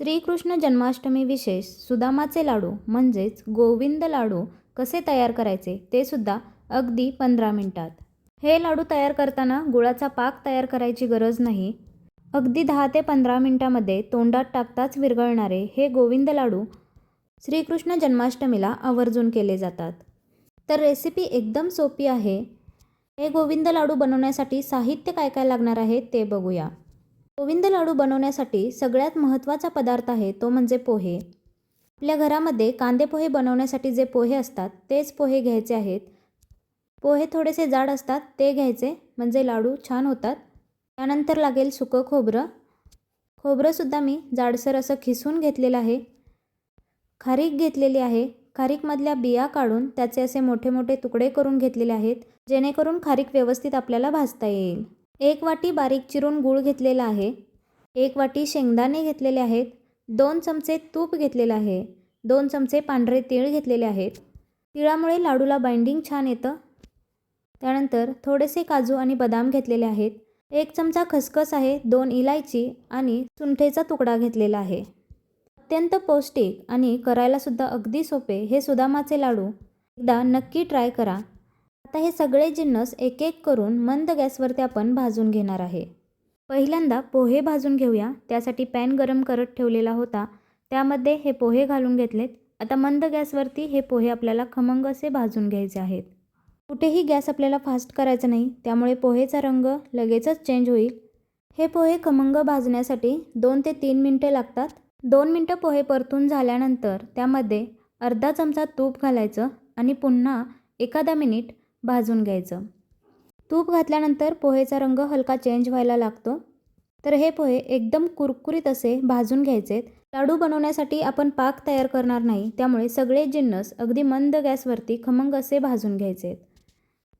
श्रीकृष्ण जन्माष्टमी विशेष सुदामाचे लाडू म्हणजेच गोविंद लाडू कसे तयार करायचे ते सुद्धा अगदी पंधरा मिनिटात. हे लाडू तयार करताना गुळाचा पाक तयार करायची गरज नाही. अगदी दहा ते पंधरा मिनिटामध्ये तोंडात टाकताच विरघळणारे हे गोविंद लाडू श्रीकृष्ण जन्माष्टमीला आवर्जून केले जातात. तर रेसिपी एकदम सोपी आहे. हे गोविंद लाडू बनवण्यासाठी साहित्य काय काय लागणार आहे ते बघूया. गोविंद लाडू बनवण्यासाठी सगळ्यात महत्त्वाचा पदार्थ आहे तो म्हणजे पोहे. आपल्या घरामध्ये कांदे पोहे बनवण्यासाठी जे पोहे असतात तेच पोहे घ्यायचे आहेत. पोहे थोडेसे जाड असतात ते घ्यायचे म्हणजे लाडू छान होतात. त्यानंतर लागेल सुकं खोबरं. खोबरंसुद्धा मी जाडसर असं खिसून घेतलेलं आहे. खारीक घेतलेली आहे. खारीकमधल्या बिया काढून त्याचे असे मोठे मोठे तुकडे करून घेतलेले आहेत जेणेकरून खारीक व्यवस्थित आपल्याला भाजता येईल. एक वाटी बारीक चिरून गूळ घेतलेला आहे. एक वाटी शेंगदाणे घेतलेले आहेत. दोन चमचे तूप घेतलेलं आहे. दोन चमचे पांढरे तीळ घेतलेले आहेत. तिळामुळे लाडूला बाइंडिंग छान येतं. त्यानंतर थोडेसे काजू आणि बदाम घेतलेले आहेत. एक चमचा खसखस आहे दोन इलायची आणि सुंठेचा तुकडा घेतलेला आहे. अत्यंत पौष्टिक आणि करायलासुद्धा अगदी सोपे हे सुदामाचे लाडू. एकदा नक्की ट्राय करा. आता हे सगळे जिन्नस एक एक करून मंद गॅसवरती आपण भाजून घेणार आहे. पहिल्यांदा पोहे भाजून घेऊया. त्यासाठी पॅन गरम करत ठेवलेला होता. त्यामध्ये हे पोहे घालून घेतलेत. आता मंद गॅसवरती हे पोहे आपल्याला खमंग असे भाजून घ्यायचे आहेत. कुठेही गॅस आपल्याला फास्ट करायचा नाही. त्यामुळे पोहेचा रंग लगेचच चेंज होईल. हे पोहे खमंग भाजण्यासाठी दोन ते तीन मिनटे लागतात. दोन मिनटं पोहे परतून झाल्यानंतर त्यामध्ये अर्धा चमचा तूप घालायचं आणि पुन्हा एखादा मिनिट भाजून घ्यायचं. तूप घातल्यानंतर पोहेचा रंग हलका चेंज व्हायला लागतो. तर हे पोहे एकदम कुरकुरीत असे भाजून घ्यायचेत लाडू बनवण्यासाठी आपण पाक तयार करणार नाही त्यामुळे सगळे जिन्नस अगदी मंद गॅसवरती खमंग असे भाजून घ्यायचेत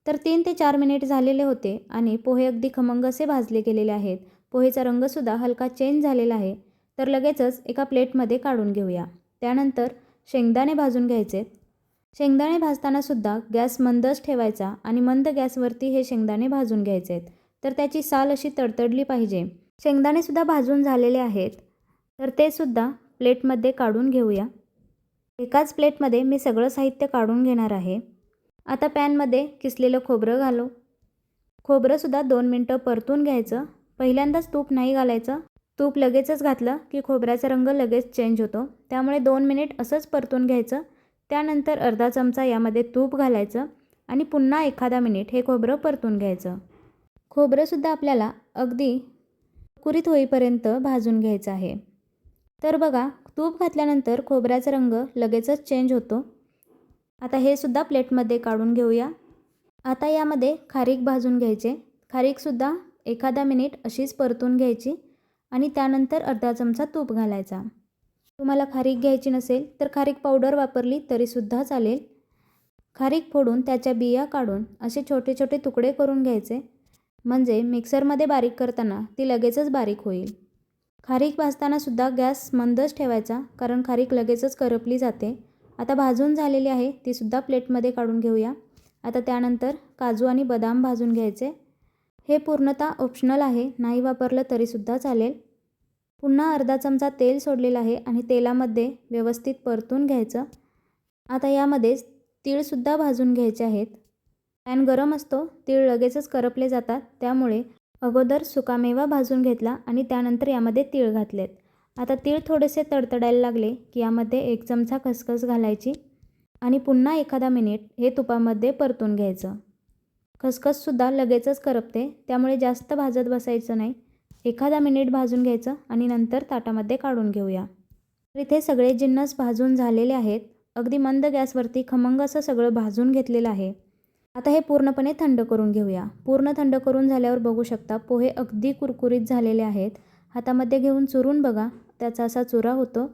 तर तीन ते चार मिनिट झालेले होते आणि पोहे अगदी खमंग असे भाजले गेलेले आहेत. पोहेचा रंगसुद्धा हलका चेंज झालेला आहे. तर लगेचच एका प्लेटमध्ये काढून घेऊया. त्यानंतर शेंगदाणे भाजून घ्यायचे. शेंगदाणे भाजतानासुद्धा गॅस मंदच ठेवायचा आणि मंद गॅसवरती हे शेंगदाणे भाजून घ्यायचे आहेत. तर त्याची साल अशी तडतडली पाहिजे. शेंगदाणेसुद्धा भाजून झालेले आहेत. तर ते सुद्धा प्लेटमध्ये काढून घेऊया. एकाच प्लेटमध्ये मी सगळं साहित्य काढून घेणार आहे. आता पॅनमध्ये किसलेलं खोबरं घालो. खोबरंसुद्धा दोन मिनटं परतून घ्यायचं. पहिल्यांदाच तूप नाही घालायचं. तूप लगेचच घातलं की खोबऱ्याचा रंग लगेच चेंज होतो. त्यामुळे दोन मिनिट असंच परतून घ्यायचं. त्यानंतर अर्धा चमचा यामध्ये तूप घालायचं आणि पुन्हा एखादा मिनिट हे खोबरं परतून घ्यायचं. खोबरंसुद्धा आपल्याला अगदी कुरीत होईपर्यंत भाजून घ्यायचं आहे. तर बघा तूप घातल्यानंतर खोबऱ्याचा रंग लगेचच चेंज होतो. आता हे सुद्धा प्लेटमध्ये काढून घेऊया. आता यामध्ये खारीक भाजून घ्यायचे. खारीकसुद्धा एखादा मिनिट अशीच परतून घ्यायची आणि त्यानंतर अर्धा चमचा तूप घालायचा. तुम्हाला खारीक घ्यायची नसेल तर खारीक पावडर वापरली तरीसुद्धा चालेल. खारीक फोडून त्याच्या बिया काढून असे छोटे छोटे तुकडे करून घ्यायचे. म्हणजे मिक्सरमध्ये बारीक करताना ती लगेचच बारीक होईल. खारीक भाजतानासुद्धा गॅस मंदच ठेवायचा कारण खारीक लगेचच करपली जाते. आता भाजून झालेली आहे तीसुद्धा प्लेटमध्ये काढून घेऊया. आता त्यानंतर काजू आणि बदाम भाजून घ्यायचे. हे पूर्णतः ऑप्शनल आहे नाही वापरलं तरीसुद्धा चालेल. पुन्हा अर्धा चमचा तेल सोडलेलं आहे आणि तेलामध्ये व्यवस्थित परतून घ्यायचं. आता यामध्येच तीळसुद्धा भाजून घ्यायचे आहेत. पॅन गरम असतो तीळ लगेचच करपले जातात त्यामुळे अगोदर सुकामेवा भाजून घेतला आणि त्यानंतर यामध्ये तीळ घातलेत. आता तीळ थोडेसे तडतडायला लागले की यामध्ये एक चमचा खसखस घालायची आणि पुन्हा एखादा मिनिट हे तुपामध्ये परतून घ्यायचं. खसखससुद्धा लगेचच करपते त्यामुळे जास्त भाजत बसायचं नाही. एखादा मिनिट भाजून घ्यायचं आणि नंतर ताटामध्ये काढून घेऊया. तर इथे सगळे जिन्नस भाजून झालेले आहेत. अगदी मंद गॅसवरती खमंग असं सगळं भाजून घेतलेलं आहे. आता हे पूर्णपणे थंड करून घेऊया. पूर्ण थंड करून झाल्यावर बघू शकता पोहे अगदी कुरकुरीत झालेले आहेत. हातामध्ये घेऊन चुरून बघा त्याचा असा चुरा होतो.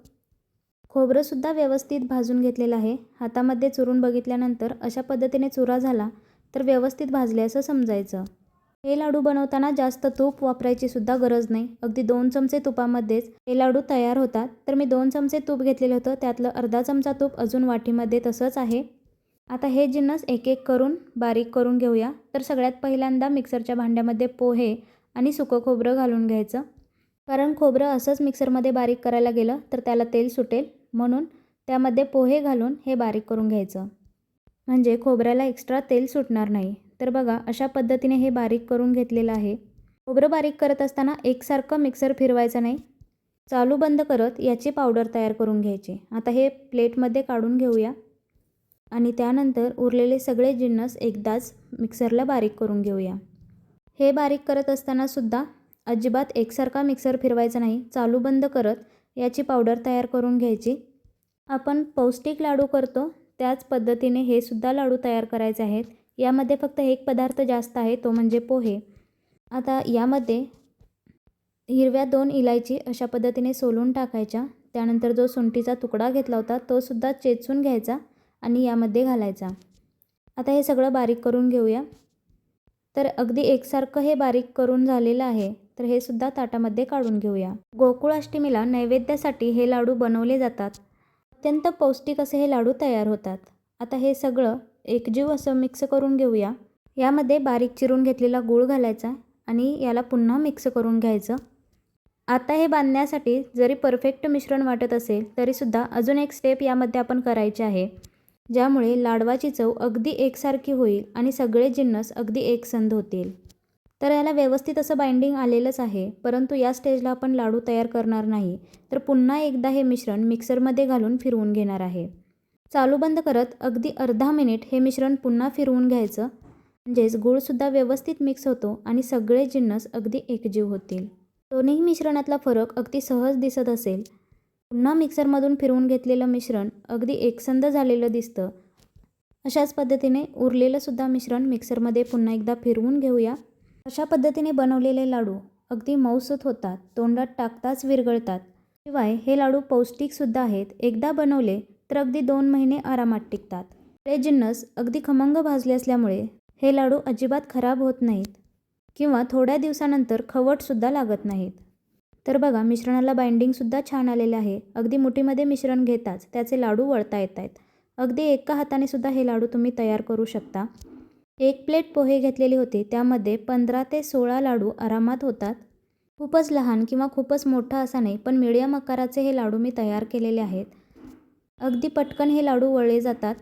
खोबरंसुद्धा व्यवस्थित भाजून घेतलेलं आहे. हातामध्ये चुरून बघितल्यानंतर अशा पद्धतीने चुरा झाला तर व्यवस्थित भाजले असं समजायचं. हे लाडू बनवताना जास्त तूप वापरायची सुद्धा गरज नाही. अगदी दोन चमचे तुपामध्येच हे लाडू तयार होतात. तर मी दोन चमचे तूप घेतलेलं होतं. त्यातलं अर्धा चमचा तूप अजून वाटीमध्ये तसंच आहे. आता हे जिन्नस एक एक करून बारीक करून घेऊया. तर सगळ्यात पहिल्यांदा मिक्सरच्या भांड्यामध्ये पोहे आणि सुकं खोबरं घालून घ्यायचं. कारण खोबरं असंच मिक्सरमध्ये बारीक करायला गेलं तर त्याला तेल सुटेल. म्हणून त्यामध्ये पोहे घालून हे बारीक करून घ्यायचं. म्हणजे खोबऱ्याला एक्स्ट्रा तेल सुटणार नाही. तर बघा अशा पद्धतीने हे बारीक करून घेतलेलं आहे. खोबरं बारीक करत असताना एकसारखं मिक्सर फिरवायचं नाही. चालू बंद करत याची पावडर तयार करून घ्यायची. आता हे प्लेटमध्ये काढून घेऊया. आणि त्यानंतर उरलेले सगळे जिन्नस एकदाच मिक्सरला बारीक करून घेऊया. हे बारीक करत असताना सुद्धा अजिबात एकसारखा मिक्सर फिरवायचा नाही. चालू बंद करत याची पावडर तयार करून घ्यायची. आपण पौष्टिक लाडू करतो. त्याच पद्धतीने हे सुद्धा लाडू तयार करायचे आहेत. यामध्ये फक्त एक पदार्थ जास्त आहे तो म्हणजे पोहे. आता यामध्ये हिरव्या दोन इलायची अशा पद्धतीने सोलून टाकायच्या. त्यानंतर जो सुंठीचा तुकडा घेतला होता तो सुद्धा चेचून घ्यायचा आणि यामध्ये घालायचा. आता हे सगळं बारीक करून घेऊया. तर अगदी एकसारखं हे बारीक करून झालेलं आहे तर हे सुद्धा ताटामध्ये काढून घेऊया. गोकुळाष्टमीला नैवेद्यासाठी हे लाडू बनवले जातात. अत्यंत पौष्टिक असे हे लाडू तयार होतात. आता हे सगळं एकजीव असं मिक्स करून घेऊया. यामध्ये बारीक चिरून घेतलेला गूळ घालायचा आणि याला पुन्हा मिक्स करून घ्यायचं. आता हे बांधण्यासाठी जरी परफेक्ट मिश्रण वाटत असेल तरीसुद्धा अजून एक स्टेप यामध्ये आपण करायची आहे. ज्यामुळे लाडवाची चव अगदी एकसारखी होईल आणि सगळे जिन्नस अगदी एकसंध होतील. तर याला व्यवस्थित असं बाइंडिंग आलेलंच आहे परंतु या स्टेजला आपण लाडू तयार करणार नाही. तर पुन्हा एकदा हे मिश्रण मिक्सरमध्ये घालून फिरवून घेणार आहे. चालू बंद करत अगदी अर्धा मिनिट हे मिश्रण पुन्हा फिरवून घ्यायचं. म्हणजेच गूळसुद्धा व्यवस्थित मिक्स होतो आणि सगळे जिन्नस अगदी एकजीव होतील. दोन्ही मिश्रणातला फरक अगदी सहज दिसत असेल. पुन्हा मिक्सरमधून फिरवून घेतलेलं मिश्रण अगदी एकसंध झालेलं दिसतं. अशाच पद्धतीने उरलेलंसुद्धा मिश्रण मिक्सरमध्ये पुन्हा एकदा फिरवून घेऊया. अशा पद्धतीने बनवलेले लाडू अगदी मऊसूत होतात तोंडात टाकताच विरगळतात शिवाय हे लाडू पौष्टिकसुद्धा आहेत. एकदा बनवले तर अगदी दोन महिने आरामात टिकतात. हे जिन्नस अगदी खमंग भाजले असल्यामुळे हे लाडू अजिबात खराब होत नाहीत किंवा थोड्या दिवसानंतर खवटसुद्धा लागत नाहीत. तर बघा मिश्रणाला बाइंडिंगसुद्धा छान आलेले आहे. अगदी मुठीमध्ये मिश्रण घेताच त्याचे लाडू वळता येत आहेत अगदी एका हाताने सुद्धा हे लाडू तुम्ही तयार करू शकता. एक प्लेट पोहे घेतलेली होती त्यामध्ये पंधरा ते सोळा लाडू आरामात होतात. खूपच लहान किंवा खूपच मोठा असा नाही पण मिडियम आकाराचे हे लाडू मी तयार केलेले आहेत. अगदी पटकन हे लाडू वळले जातात.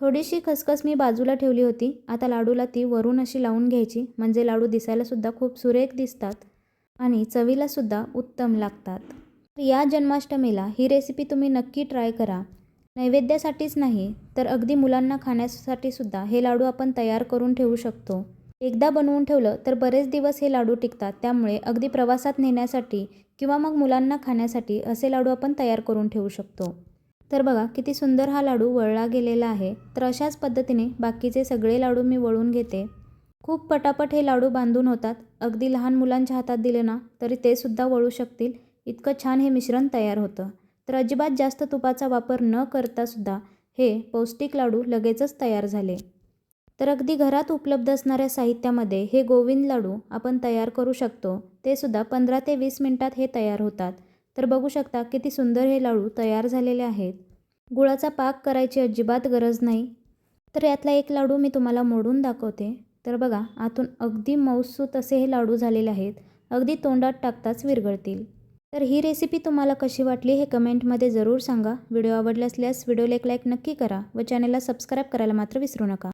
थोडीशी खसखस मी बाजूला ठेवली होती. आता लाडूला ती वरून अशी लावून घ्यायची. म्हणजे लाडू दिसायलासुद्धा खूप सुरेख दिसतात आणि चवीलासुद्धा उत्तम लागतात. तर या जन्माष्टमीला ही रेसिपी तुम्ही नक्की ट्राय करा. नैवेद्यासाठीच नाही तर अगदी मुलांना खाण्यासाठी सुद्धा हे लाडू आपण तयार करून ठेवू शकतो. एकदा बनवून ठेवलं तर बरेच दिवस हे लाडू टिकतात. त्यामुळे अगदी प्रवासात नेण्यासाठी किंवा मग मुलांना खाण्यासाठी असे लाडू आपण तयार करून ठेवू शकतो. तर बघा किती सुंदर हा लाडू वळला गेलेला आहे. तर अशाच पद्धतीने बाकीचे सगळे लाडू मी वळून घेते. खूप पटापट हे लाडू बांधून होतात. अगदी लहान मुलांच्या हातात दिले ना तरी ते सुद्धा वळू शकतील. इतकं छान हे मिश्रण तयार होतं. तर अजिबात जास्त तुपाचा वापर न करता सुद्धा हे पौष्टिक लाडू लगेचच तयार झाले. तर अगदी घरात उपलब्ध असणाऱ्या साहित्यामध्ये हे गोविंद लाडू आपण तयार करू शकतो. ते सुद्धा पंधरा ते वीस मिनटात हे तयार होतात. तर बघू शकता किती सुंदर हे लाडू तयार झालेले आहेत. गुळाचा पाक करायची अजिबात गरज नाही. तर यातला एक लाडू मी तुम्हाला मोडून दाखवते. तर बघा आतून अगदी मौसूत असे हे लाडू झालेले आहेत. अगदी तोंडात टाकताच विरघळतील. तर ही रेसिपी तुम्हाला कशी वाटली हे कमेंटमध्ये जरूर सांगा. व्हिडिओ आवडला असल्यास व्हिडिओला एक लाईक नक्की करा व चॅनलला सबस्क्राईब करायला मात्र विसरू नका.